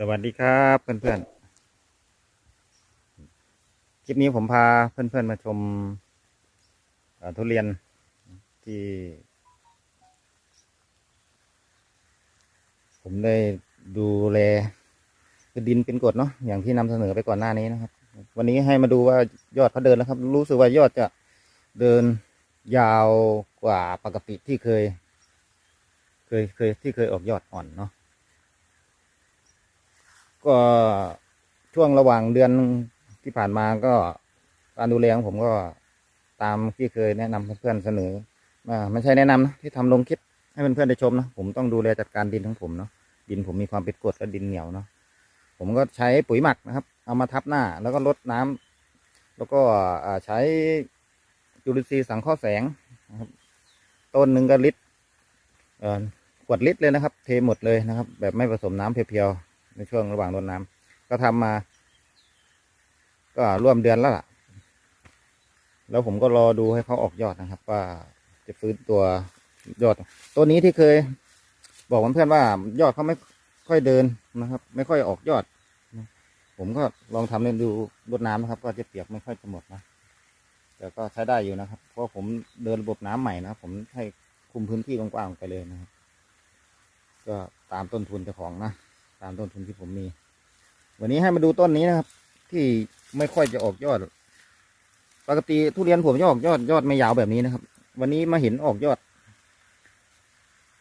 สวัสดีครับเพื่อนๆ คลิปนี้ผมพาเพื่อนๆมาชมทุเรียนที่ ผมได้ดูแลคือดินเป็นกรดเนาะอย่างที่นำเสนอไปก่อนหน้านี้นะครับ วันนี้ให้มาดูว่ายอดเขาเดินแล้วครับ รู้สึกว่ายอดจะเดินยาวกว่าปกติที่เคย เคยเคยที่เคยออกยอดอ่อนเนาะ ก็ช่วงระหว่างเดือนที่ผ่านมาก็การดูแลของผมก็ตามที่เคยแนะนำเพื่อนเสนอมาไม่ใช่แนะนำนะที่ทำลงคลิปให้เพื่อนๆได้ชมนะผมต้องดูแลจัดการดินของผมเนาะดินผมมีความเป็นกรดและดินเหนียวเนาะผมก็ใช้ปุ๋ยหมักนะครับ เอามาทับหน้า แล้วก็ลดน้ำแล้วก็ใช้จุลินทรีย์สังเคราะห์แสงนะครับต้นหนึ่งก็ลิตรขวดลิตรเลยนะครับ เทหมดเลยนะครับ แบบไม่ผสมน้ำเพียวๆ ในช่วงระหว่างรดน้ำก็ทำมา ก็ร่วมเดือนแล้วล่ะ แล้วผมก็รอดูให้เขาออกยอดนะครับ ว่าจะฟื้นตัวยอด ตัวนี้ที่เคย บอกเพื่อนๆว่ายอดเขาไม่ค่อยเดินนะครับ ไม่ค่อยออกยอด ผมก็ลองทำเล่นดูรดน้ำนะครับ ก็จะเปียกไม่ค่อยจะหมดนะแต่ก็ใช้ได้อยู่นะครับ เพราะผมเดินระบบน้ำใหม่นะผมให้คุมพื้นที่กว้างๆไปเลยนะครับ ก็ตามต้นทุนเจ้าของนะ ตามต้นทุนที่ผมมี วันนี้ให้มาดูต้นนี้นะครับ ที่ไม่ค่อยจะออกยอด ปกติทุเรียนผมจะออกยอดยอดไม่ยาวแบบนี้นะครับ วันนี้มาเห็นออกยอด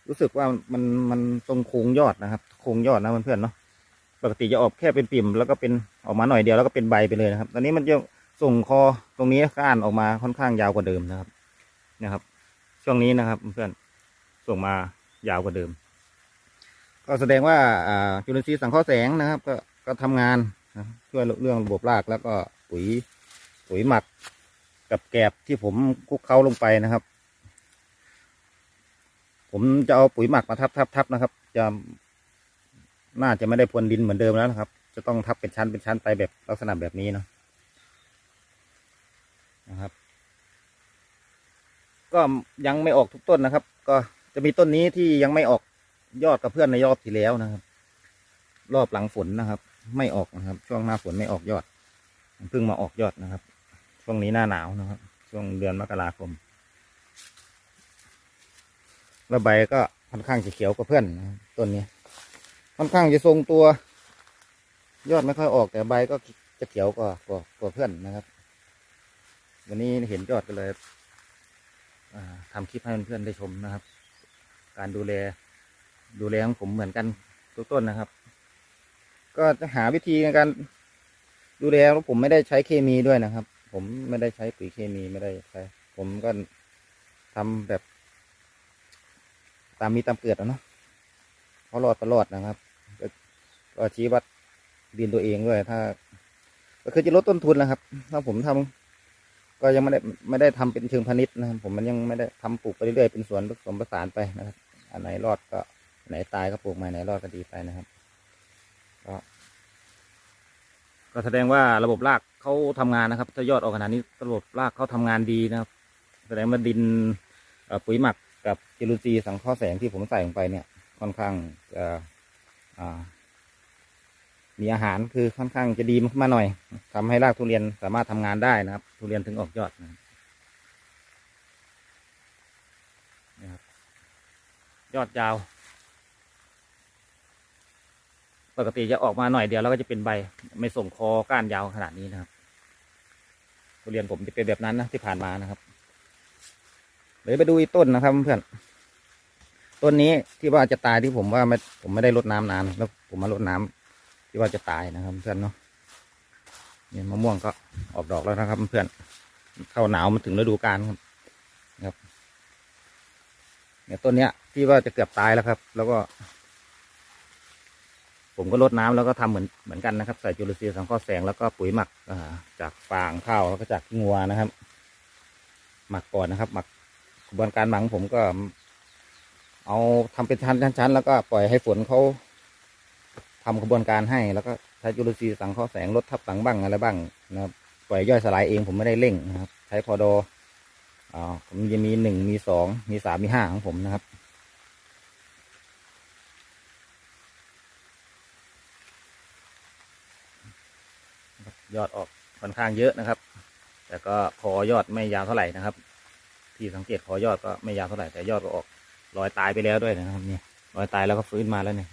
รู้สึกว่ามันมันตรงโค้งยอดนะครับ โค้งยอดนะเพื่อนๆเนาะปกติจะออกแค่เป็นปิ่มแล้วก็เป็นออกมาหน่อยเดียวแล้วก็เป็นใบไปเลยนะครับ ตอนนี้มันจะส่งคอตรงนี้ก้านออกมาค่อนข้างยาวกว่าเดิมนะครับ นะครับ ช่วงนี้นะครับ เพื่อนส่งมายาวกว่าเดิม ก็แสดงว่าจุลินทรีย์สังเคราะห์แสงนะครับ ก็ก็ทำงานช่วยเรื่องระบบรากแล้วก็ปุ๋ยปุ๋ยหมักกับแกบที่ผมคุกเคล้าลงไปนะครับ ผมจะเอาปุ๋ยหมักมาทับทับทับนะครับ จะน่าจะไม่ได้พรวนดินเหมือนเดิมแล้วนะครับ จะต้องทับเป็นชั้นเป็นชั้นไปแบบลักษณะแบบนี้เนาะนะครับ ก็ยังไม่ออกทุกต้นนะครับ ก็จะมีต้นนี้ที่ยังไม่ออก ยอดกับเพื่อนในรอบที่แล้วนะครับ รอบหลังฝนนะครับ ไม่ออกนะครับ ช่วงหน้าฝนไม่ออกยอดเพิ่งมาออกยอดนะครับ ช่วงนี้หน้าหนาวนะครับ ช่วงเดือนมกราคมแล้วใบก็ค่อนข้างจะเขียวกว่าเพื่อนนะต้นนี้ค่อนข้างจะทรงตัว ยอดไม่ค่อยออกแต่ใบก็จะเขียวกว่ากว่ากว่าเพื่อนนะครับ วันนี้เห็นยอดก็เลยอ่าทำคลิปให้เพื่อนๆได้ชมนะครับ การดูแล ดูแลของผมเหมือนกันทุกต้นนะครับ ก็จะหาวิธีในการดูแลแล้วผมไม่ได้ใช้เคมีด้วยนะครับ ผมไม่ได้ใช้ปุ๋ยเคมีไม่ได้ใช้ผมก็ทำแบบ ตามมีตามเกิดอะเนาะเพราะรอดตลอดนะครับก็ชี้วัดดินตัวเองด้วยถ้า ก็คือจะลดต้นทุนนะครับ ถ้าผมทำก็ยังไม่ได้ไม่ได้ทำเป็นเชิงพาณิชย์นะครับ ผมมันยังไม่ได้ทำปลูกไปเรื่อยๆเป็นสวนผสมผสานไปนะครับ อันไหนรอดก็ ไหนตายก็ปลูกใหม่ไหนรอดก็ดีไปนะครับก็ก็แสดงว่าระบบรากเขาทำงานนะครับ ถ้ายอดออกขนาดนี้ระบบรากเขาทำงานดีนะครับ แสดงว่าดินปุ๋ยหมักกับจุลินทรีย์สังเคราะห์แสงที่ผมใส่ลงไปเนี่ยค่อนข้างมีอาหารคือค่อนข้างจะดีขึ้นมาหน่อยทำให้รากทุเรียนสามารถทำงานได้นะครับ ทุเรียนถึงออกยอดนะครับ ยอดยาว ปกติจะออกมาหน่อยเดียวแล้วก็จะเป็นใบ ไม่ส่งคอก้านยาวขนาดนี้นะครับทุเรียนผมจะเป็นแบบนั้นนะที่ผ่านมานะครับเดี๋ยวไปดูอีกต้นนะครับเพื่อนต้นนี้ที่ว่าจะตายที่ผมว่าไม่ผมไม่ได้รดน้ำนานแล้วผมมารดน้ำที่ว่าจะตายนะครับเพื่อนเนาะเนี่ยมะม่วงก็ออกดอกแล้วนะครับเพื่อนเข้าหนาวมาถึงฤดูกาลครับครับเนี่ยต้นเนี้ยที่ว่าจะเกือบตายแล้วครับ แล้วก็ ผมก็รดน้ำแล้วก็ทำเหมือนเหมือนกันนะครับ ใส่จุลินทรีย์สังเคราะห์แสงแล้วก็ปุ๋ยหมักอาจากฟางข้าวแล้วก็จากขี้งัวนะครับ หมักก่อนนะครับ หมักกระบวนการหมักผมก็ เอาทำเป็นชั้นชั้นชั้นแล้วก็ปล่อยให้ฝนเขาทำกระบวนการให้แล้วก็ใช้จุลินทรีย์สังเคราะห์แสงลดทับหลังบ้างอะไรบ้างนะครับปล่อยย่อยสลายเองผมไม่ได้เร่งนะครับ ใช้พอดออ่าผมจะมีหนึ่งมีสองมีสามมีห้าของผมนะครับ ยอดออกค่อนข้างเยอะนะครับ แต่ก็คอยอดไม่ยาวเท่าไหร่นะครับ ที่สังเกตคอยอดก็ไม่ยาวเท่าไหร่แต่ยอดก็ออกรอยตายไปแล้วด้วยนะครับเนี่ยรอยตายแล้วก็ฟื้นมาแล้วเนี่ย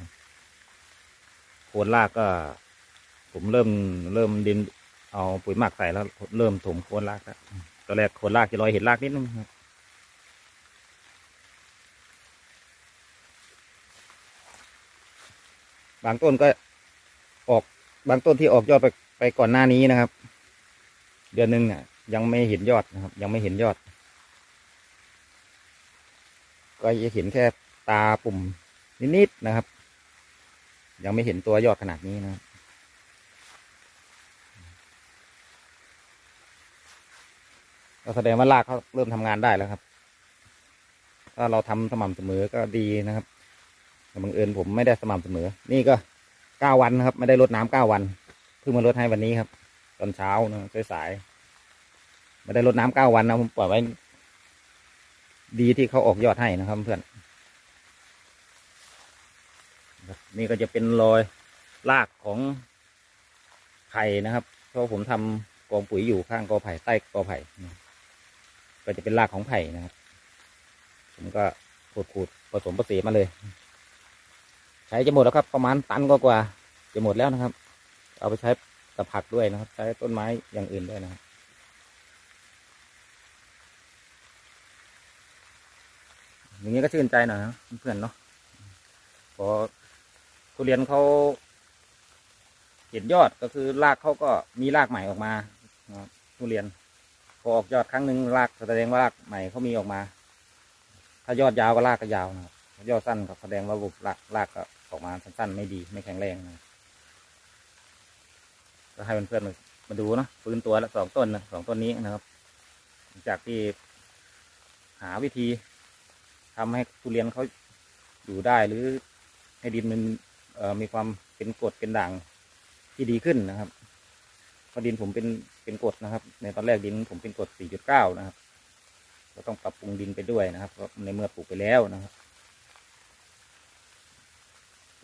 โคนรากก็ ผมเริ่มเริ่มดินเอาปุ๋ยหมักใส่แล้วเริ่มถมโคนรากแล้วตอนแรกโคนรากจะลอยเห็นรากนิดนึงครับบางต้นก็ออกบางต้นที่ออกยอดไป ไปก่อนหน้านี้นะครับ เดือนหนึ่งเนี่ยยังไม่เห็นยอดนะครับ ยังไม่เห็นยอด ก็จะเห็นแค่ตาปุ่มนิดๆนะครับ ยังไม่เห็นตัวยอดขนาดนี้นะครับก็แสดงว่ารากเขาเริ่มทำงานได้แล้วครับ ถ้าเราทำสม่ำเสมอก็ดีนะครับแต่บังเอิญผมไม่ได้สม่ำเสมอ นี่ก็เก้าวันนะครับ ไม่ได้รดน้ำเก้าวัน เพิ่งมาลดให้วันนี้ครับ ตอนเช้านะสายๆไม่ได้รดน้ำเก้าวันนะผมปล่อยไว้ ดีที่เขาออกยอดให้นะครับเพื่อนนี่ก็จะเป็นรอยรากของไผ่นะครับ เพราะผมทำกองปุ๋ยอยู่ข้างกอไผ่ใต้กอไผ่ก็จะเป็นรากของไผ่นะครับผมก็ขูดๆผสมผสมมาเลย ใช้จะหมดแล้วครับ ประมาณตันกว่าจะหมดแล้วนะครับ เอาไปใช้กับผักด้วยนะครับ ใช้ต้นไม้อย่างอื่นด้วยนะครับอย่างนี้ก็ชื่นใจหน่อยนะเพื่อนเนาะพอทุเรียนเขาเห็นยอดก็คือรากเขาก็มีรากใหม่ออกมาคุเรียนพอออกยอดครั้งหนึ่งรากแสดงว่ารากใหม่เขามีออกมา ถ้ายอดยาวก็รากก็ยาวนะครับยอดสั้นก็แสดงว่าระบบรากรากก็ออกมาสั้นๆไม่ดีไม่แข็งแรงนะ ก็ให้เพื่อนๆมาดูเนาะฟื้นตัวล้วสองต้นนะสองต้นนี้นะครับจากที่หาวิธีทำให้ทุเรียนเขาอยู่ได้หรือให้ดินมันมีความเป็นกรดเป็นด่างที่ดีขึ้นนะครับเพราะดินผมเป็นเป็นกรดนะครับ ในตอนแรกดินผมเป็นกรด4.9 นะครับ ก็ต้องปรับปรุงดินไปด้วยนะครับเพราะในเมื่อปลูกไปแล้วนะครับ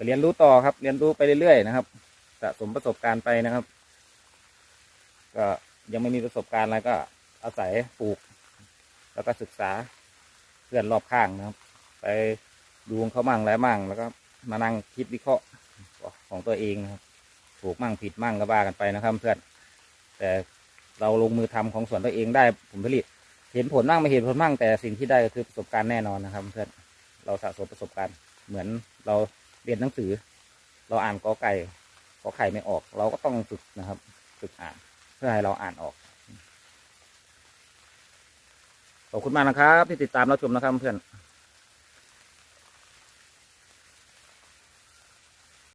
เรียนรู้ต่อครับ เรียนรู้ไปเรื่อยๆนะครับ สะสมประสบการณ์ไปนะครับ ก็ยังไม่มีประสบการณ์อะไรก็อาศัยปลูก แล้วก็ศึกษาเพื่อนรอบข้างนะครับ ไปดูงเขามั่งแล้วมั่ง แล้วก็มานั่งคิดวิเคราะห์ของตัวเองนะครับ ถูกมั่งผิดมั่งก็ว่ากันไปนะครับ เพื่อน แต่เราลงมือทำของส่วนตัวเองได้ผลผลิต เห็นผลมั่งไม่เห็นผลมั่งแต่สิ่งที่ได้ก็คือประสบการณ์แน่นอนนะครับ เพื่อน เราสะสมประสบการณ์ เหมือนเราเรียนหนังสือ เราอ่านกอไก่กอไข่ไม่ออก เราก็ต้องฝึกนะครับ ฝึกอ่าน เพื่อให้เราอ่านออก ขอบคุณมากนะครับ ที่ติดตามรับชมนะครับเพื่อน